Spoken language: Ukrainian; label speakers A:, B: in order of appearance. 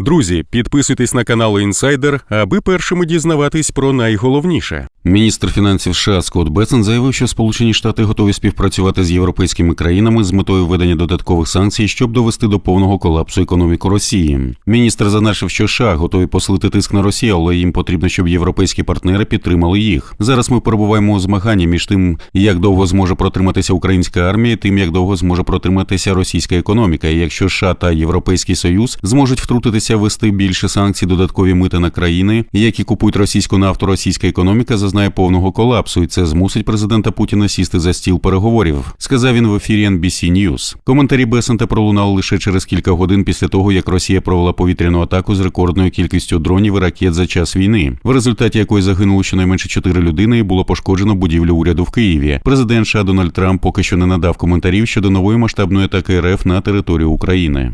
A: Друзі, підписуйтесь на канал Інсайдер, аби першими дізнаватись про найголовніше.
B: Міністр фінансів США Скотт Бесен заявив, що Сполучені Штати готові співпрацювати з європейськими країнами з метою введення додаткових санкцій, щоб довести до повного колапсу економіку Росії. Міністр зазначив, що США готові посилити тиск на Росію, але їм потрібно, щоб європейські партнери підтримали їх. Зараз ми перебуваємо у змаганні між тим, як довго зможе протриматися українська армія, тим як довго зможе протриматися російська економіка. І якщо США та Європейський Союз зможуть втрутитися, ввести більше санкцій, додаткові мити на країни, які купують російську нафту, російська економіка зазнає повного колапсу, і це змусить президента Путіна сісти за стіл переговорів. Сказав він в ефірі NBC News. Коментарі Бесента пролунали лише через кілька годин після того, як Росія провела повітряну атаку з рекордною кількістю дронів і ракет за час війни, в результаті якої загинуло щонайменше чотири людини і було пошкоджено будівлю уряду в Києві. Президент США Дональд Трамп поки що не надав коментарів щодо нової масштабної атаки РФ на територію України.